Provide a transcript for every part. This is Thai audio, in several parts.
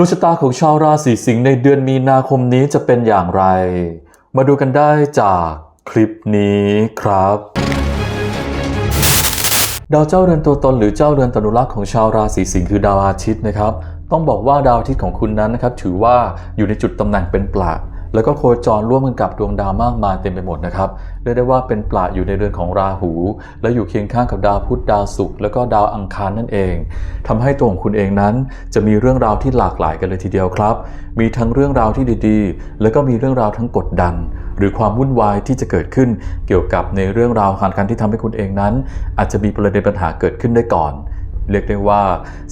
ดวงชะตาของชาวราศีสิงห์ในเดือนมีนาคมนี้จะเป็นอย่างไร มาดูกันได้จากคลิปนี้ครับ ดาวเจ้าเรือนตัวตนหรือเจ้าเรือนตนุรักษ์ของชาวราศีสิงห์คือดาวอาทิตย์นะครับ ต้องบอกว่าดาวอาทิตย์ของคุณนั้นนะครับ ถือว่าอยู่ในจุดตำแหน่งเป็นปลา แล้วก็โคจรร่วมกันกับดวงดาวมากมายเต็มไปหมดนะครับเรียกได้ว่าเป็นปละอยู่ในเรือนของราหู และอยู่เคียงข้างกับดาวพุธดาวศุกร์แล้วก็ดาวอังคารนั่นเองทำให้ตัวของคุณเองนั้น จะมีเรื่องราวที่หลากหลายกันเลยทีเดียวครับ มีทั้งเรื่องราวที่ดีๆ แล้วก็มีเรื่องราวทั้งกดดัน หรือความวุ่นวายที่จะเกิดขึ้นเกี่ยวกับในเรื่องราวการที่ทำให้คุณเองนั้น อาจจะมีประเด็นปัญหาเกิดขึ้นได้ก่อน เรียกได้ว่า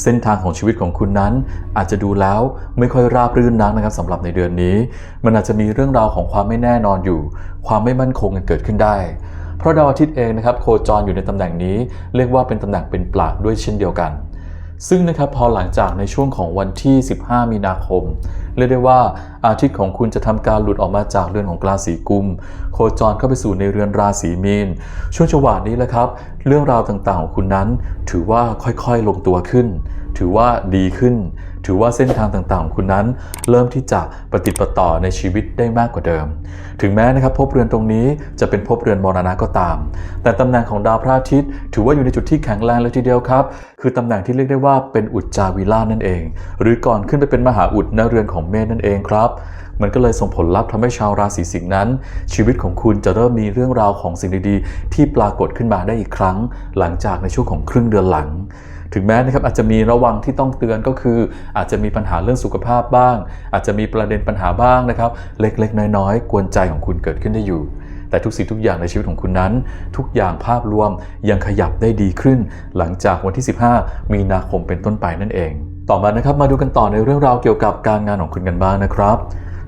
เส้นทางของชีวิตของคุณนั้น อาจจะดูแล้วไม่ค่อยราบรื่นนักนะครับสำหรับในเดือนนี้ มันอาจจะมีเรื่องราวของความไม่แน่นอนอยู่ ความไม่มั่นคงเกิดขึ้นได้ เพราะดาวอาทิตย์เองนะครับโคจรอยู่ในตำแหน่งนี้ เรียกว่าเป็นตำแหน่งเป็นปลาด้วยเช่นเดียวกัน ซึ่งนะครับพอหลังจากในช่วงของวันที่ 15 มีนาคม เรียกได้ว่าอาทิตย์ของคุณจะทำการหลุดออกมาจากเรือนของราศีกุม โคจรเข้าไปสู่ในเรือนราศีมีน ช่วงจังหวะนี้แหละครับ เรื่องราวต่างๆของคุณนั้น ถือว่าค่อยๆลงตัวขึ้น ถือว่าดีขึ้น ถือว่าเส้นทางต่างๆของคุณนั้น เริ่มที่จะปฏิดประต่อในชีวิตได้มากกว่าเดิม ถึงแม้นะครับภพเรือนตรงนี้จะเป็นภพเรือนมรณะก็ตาม แต่ตำแหน่งของดาวพระอาทิตย์ ถือว่าอยู่ในจุดที่แข็งแรงเลยทีเดียวครับ คือตำแหน่งที่เรียกได้ว่าเป็นอุจจาวิลานั่นเอง หรือก่อนขึ้นไปเป็นมหาอุดณเรือนของเมษนั่นเองครับมันก็เลยส่งผลลัพธ์ทำให้ชาวราศีสิงห์นั้น ชีวิตของคุณจะเริ่มมีเรื่องราวของสิ่งดีๆ ที่ปรากฏขึ้นมาได้อีกครั้ง หลังจากในช่วงของครึ่งเดือนหลัง ถึงแม้นะครับอาจจะมีระวังที่ต้องเตือนก็คือ อาจจะมีปัญหาเรื่องสุขภาพบ้าง อาจจะมีประเด็นปัญหาบ้างนะครับ เล็กๆ น้อยๆ กวนใจของคุณเกิดขึ้นได้อยู่ แต่ทุกสิ่งทุกอย่างในชีวิตของคุณนั้น ทุกอย่างภาพรวมยังขยับได้ดีขึ้น หลังจากวันที่ 15 มีนาคมเป็นต้นไปนั่นเอง ต่อมานะครับมาดูกันต่อในเรื่องราวเกี่ยวกับการงานของคุณกันบ้างนะครับ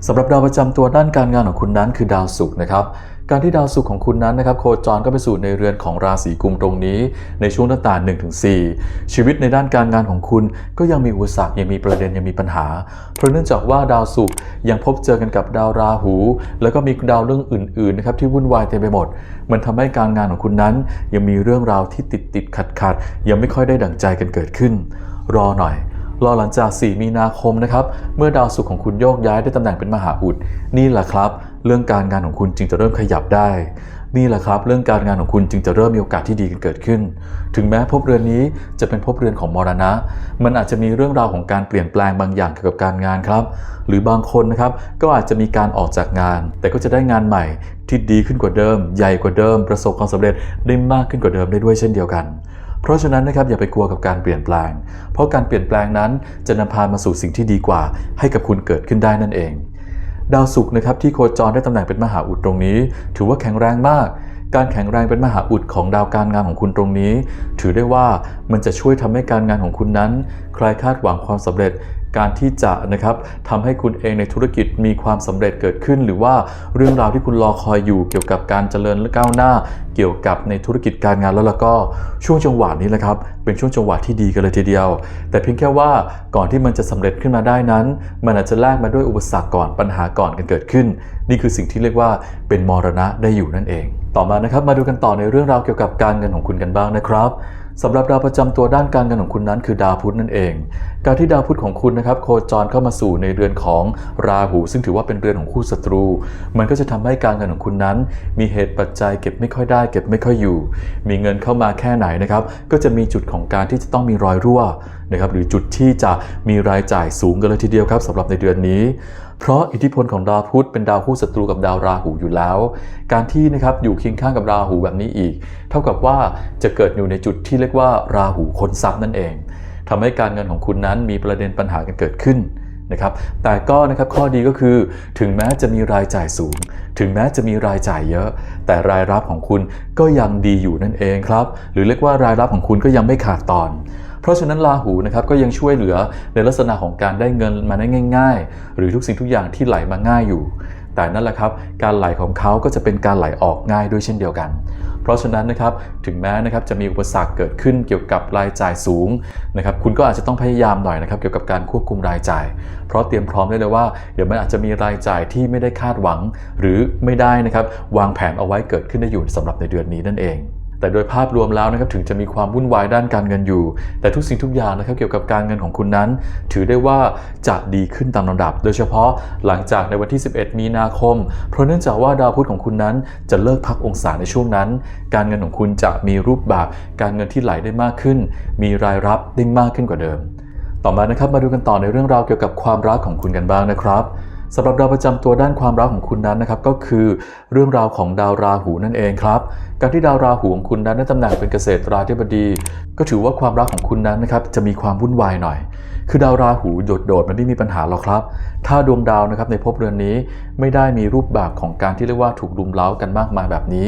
สำหรับดาวประจำตัวด้านการงานของคุณนั้นคือดาวศุกร์นะครับ การที่ดาวศุกร์ของคุณนั้นนะครับโคจรก็ไปสู่ในเรือนของราศีกุมตรงนี้ ในช่วงตั้งแต่1-4 ชีวิตในด้านการงานของคุณก็ยังมีอุปสรรคยังมีประเด็นยังมีปัญหา เพราะเนื่องจากว่าดาวศุกร์ยังพบเจอกันกับดาวราหู แล้วก็มีดาวเรื่องอื่นๆนะครับที่วุ่นวายเต็มไปหมด มันทำให้การงานของคุณนั้น ยังมีเรื่องราวที่ติดติดขัดขัดยังไม่ค่อยได้ดั่งใจกันเกิดขึ้น รอหน่อยรอหลังจาก 4 มีนาคมนะครับ เมื่อดาวศุกร์ของคุณโยกย้ายได้ตำแหน่งเป็นมหาอุด นี่แหละครับ เรื่องการงานของคุณจึงจะเริ่มขยับได้ นี่แหละครับ เรื่องการงานของคุณจึงจะเริ่มมีโอกาสที่ดีกันเกิดขึ้น ถึงแม้ภพเรือนนี้จะเป็นภพเรือนของมรณะ มันอาจจะมีเรื่องราวของการเปลี่ยนแปลงบางอย่างเกี่ยวกับการงานครับ หรือบางคนนะครับก็อาจจะมีการออกจากงาน แต่ก็จะได้งานใหม่ที่ดีขึ้นกว่าเดิม ใหญ่กว่าเดิม ประสบความสำเร็จได้มากขึ้นกว่าเดิมได้ด้วยเช่นเดียวกันเพราะฉะนั้นนะครับอย่าไปกลัวกับการเปลี่ยนแปลง เพราะการเปลี่ยนแปลงนั้นจะนำพามาสู่สิ่งที่ดีกว่า ให้กับคุณเกิดขึ้นได้นั่นเอง ดาวศุกร์นะครับที่โคจรได้ตำแหน่งเป็นมหาอุดตรงนี้ ถือว่าแข็งแรงมาก การแข็งแรงเป็นมหาอุดของดาวการงานของคุณตรงนี้ ถือได้ว่ามันจะช่วยทำให้การงานของคุณนั้น ใครคาดหวังความสำเร็จ การที่จะนะครับทำให้คุณเองในธุรกิจมีความสำเร็จเกิดขึ้น หรือว่าเรื่องราวที่คุณรอคอยอยู่เกี่ยวกับการเจริญและก้าวหน้า เกี่ยวกับในธุรกิจการงานแล้วแล่ะก็ช่วงจังหวะนี้แหละครับ เป็นช่วงจังหวะที่ดีกันเลยทีเดียว แต่เพียงแค่ว่าก่อนที่มันจะสำเร็จขึ้นมาได้นั้น มันอาจจะแลกมาด้วยอุปสรรคก่อนปัญหาก่อนกันเกิดขึ้น นี่คือสิ่งที่เรียกว่าเป็นมรณะได้อยู่นั่นเอง ต่อมานะครับมาดูกันต่อในเรื่องราวเกี่ยวกับการเงินของคุณกันบ้างนะครับ สำหรับดาวประจำตัวด้านการเงินของคุณนั้นคือดาวพุธนั่นเอง การที่ดาวพุธของคุณนะครับโคจรเข้ามาสู่ในเรือนของราหู ซึ่งถือว่าเป็นเรือนของคู่ศัตรู มันก็จะทำให้การเงินของคุณนั้น มีเหตุปัจจัยเก็บไม่ค่อยได้ เก็บไม่ค่อยอยู่ มีเงินเข้ามาแค่ไหนนะครับก็จะมีจุดของการที่จะต้องมีรอยรั่วนะครับหรือจุดที่จะมีรายจ่ายสูงกันเลยทีเดียวครับสำหรับในเดือนนี้ เพราะอิทธิพลของดาวพุธเป็นดาวคู่ศัตรูกับดาวราหูอยู่แล้ว การที่นะครับอยู่เคียงข้างกับราหูแบบนี้อีก เท่ากับว่าจะเกิดอยู่ในจุดที่เรียกว่าราหูคนทรัพย์นั่นเองทำให้การเงินของคุณนั้นมีประเด็นปัญหากันเกิดขึ้นนะครับแต่ก็นะครับข้อดีก็คือถึงแม้จะมีรายจ่ายสูง ถึงแม้จะมีรายจ่ายเยอะ แต่รายรับของคุณก็ยังดีอยู่นั่นเองครับ หรือเรียกว่ารายรับของคุณก็ยังไม่ขาดตอน เพราะฉะนั้นราหูนะครับก็ยังช่วยเหลือในลักษณะของการได้เงินมาได้ง่าย ๆ หรือทุกสิ่งทุกอย่างที่ไหลมาง่ายอยู่ แต่นั่นแหละครับการไหลของเขาก็จะเป็นการไหลออกง่ายด้วยเช่นเดียวกัน เพราะฉะนั้นนะครับถึงแม้นะครับจะมีอุปสรรคเกิดขึ้นเกี่ยวกับรายจ่ายสูงนะครับคุณก็อาจจะต้องพยายามหน่อยนะครับเกี่ยวกับการควบคุมรายจ่าย เพราะเตรียมพร้อมได้เลยว่าเดี๋ยวมันอาจจะมีรายจ่ายที่ไม่ได้คาดหวัง หรือไม่ได้นะครับวางแผนเอาไว้เกิดขึ้นได้อยู่สำหรับในเดือนนี้นั่นเอง แต่โดยภาพรวมแล้วนะครับถึงจะมีความวุ่นวายด้านการเงินอยู่ แต่ทุกสิ่งทุกอย่างนะครับเกี่ยวกับการเงินของคุณนั้น ถือได้ว่าจะดีขึ้นตามลำดับ โดยเฉพาะหลังจากในวันที่ 11 มีนาคม เพราะเนื่องจากว่าดาวพุธของคุณนั้นจะเลิกพักองศาในช่วงนั้น การเงินของคุณจะมีรูปแบบการเงินที่ไหลได้มากขึ้น มีรายรับได้มากขึ้นกว่าเดิม ต่อมานะครับมาดูกันต่อในเรื่องราวเกี่ยวกับความรักของคุณกันบ้างนะครับ สำหรับดาวประจำตัวด้านความรักของคุณนั้นนะครับก็คือเรื่องราวของดาวราหูนั่นเองครับการที่ดาวราหูของคุณนั้นได้ตำแหน่งเป็นเกษตราธิบดี ก็ถือว่าความรักของคุณนั้นนะครับจะมีความวุ่นวายหน่อย คือดาวราหูโดดๆมันไม่มีปัญหาหรอกครับ ถ้าดวงดาวนะครับในภพเรือนนี้ไม่ได้มีรูปแบบของการที่เรียกว่าถูกรุมเร้ากันมากมายแบบนี้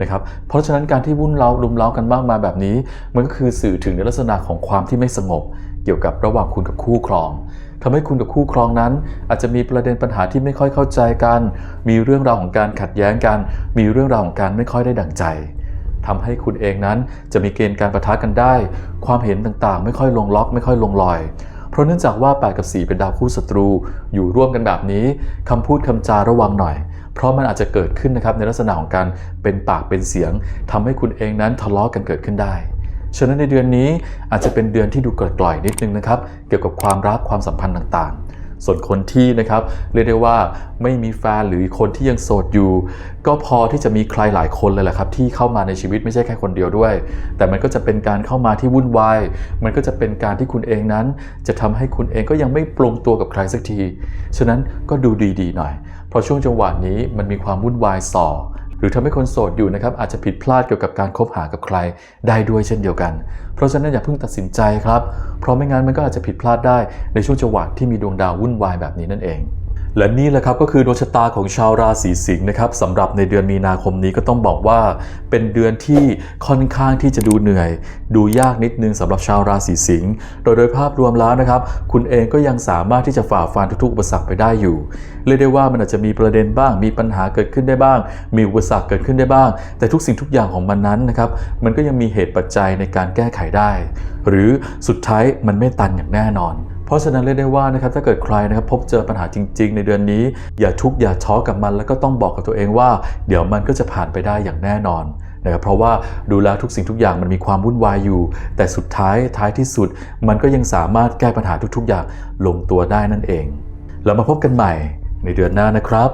นะครับเพราะฉะนั้นการที่วุ่นเร้ารุมเร้ากันมากมายแบบนี้ มันก็คือสื่อถึงในลักษณะของความที่ไม่สงบ เกี่ยวกับระหว่างคุณกับคู่ครอง ทำให้คุณกับคู่ครองนั้น อาจจะมีประเด็นปัญหาที่ไม่ค่อยเข้าใจกัน มีเรื่องราวของการขัดแย้งกัน มีเรื่องราวของการไม่ค่อยได้ดั่งใจทำให้คุณเองนั้นจะมีเกณฑ์การประทะกันได้ ความเห็นต่างๆ ไม่ค่อยลงล็อก ไม่ค่อยลงรอย เพราะเนื่องจากว่า8กับ 4 เป็นดาวคู่ศัตรู อยู่ร่วมกันแบบนี้คำพูดคำจาระวังหน่อย เพราะมันอาจจะเกิดขึ้นนะครับในลักษณะของการเป็นปากเป็นเสียงทำให้คุณเองนั้นทะเลาะกันเกิดขึ้นได้ ฉะนั้นในเดือนนี้อาจจะเป็นเดือนที่ดูกร่อยๆนิดนึงนะครับ เกี่ยวกับความรักความสัมพันธ์ต่างๆ ส่วนคนที่นะครับเรียกได้ว่าไม่มีแฟนหรือคนที่ยังโสดอยู่ ก็พอที่จะมีใครหลายคนเลยแหละครับ ที่เข้ามาในชีวิตไม่ใช่แค่คนเดียวด้วย แต่มันก็จะเป็นการเข้ามาที่วุ่นวายมันก็จะเป็นการที่คุณเองนั้น จะทำให้คุณเองก็ยังไม่ปรงตัวกับใครสักที ฉะนั้นก็ดูดีๆหน่อย เพราะช่วงจังหวะนี้มันมีความวุ่นวายส่อ รือทำให้คนโสดอยู่นะครับอาจจะผิดพลาดเกี่ยวกับการคบหากับใครได้ด้วยเช่นเดียวกัน เพราะฉะนั้นอย่าเพิ่งตัดสินใจครับ เพราะไม่งั้นมันก็อาจจะผิดพลาดได้ในช่วงจังหวะที่มีดวงดาววุ่นวายแบบนี้นั่นเอง และนี่แหละครับก็คือดวงชะตาของชาวราศีสิงห์นะครับสำหรับในเดือนมีนาคมนี้ก็ต้องบอกว่า เป็นเดือนที่ค่อนข้างที่จะดูเหนื่อย ดูยากนิดนึงสำหรับชาวราศีสิงห์โดยโดยภาพรวมแล้วนะครับ คุณเองก็ยังสามารถที่จะฝ่าฟันทุกๆอุปสรรคไปได้อยู่เรียกได้ว่ามันอาจจะมีประเด็นบ้าง มีปัญหาเกิดขึ้นได้บ้าง มีอุปสรรคเกิดขึ้นได้บ้าง แต่ทุกสิ่งทุกอย่างของมันนั้นนะครับมันก็ยังมีเหตุปัจจัยในการแก้ไขได้ หรือสุดท้ายมันไม่ตันอย่างแน่นอน ราะฉะนั้นเรียกได้ว่านะครับถ้าเกิดใครนะครับพบเจอปัญหาจริง ๆ ในเดือนนี้ อย่าทุกข์อย่าช้อกับมันแล้วก็ต้องบอกกับตัวเองว่า เดี๋ยวมันก็จะผ่านไปได้อย่างแน่นอนนะครับเพราะว่าดูแลทุกสิ่งทุกอย่างมันมีความวุ่นวายอยู่ แต่สุดท้ายท้ายที่สุด มันก็ยังสามารถแก้ปัญหาทุกๆอย่างลงตัวได้นั่นเอง เรามาพบกันใหม่ในเดือนหน้านะครับ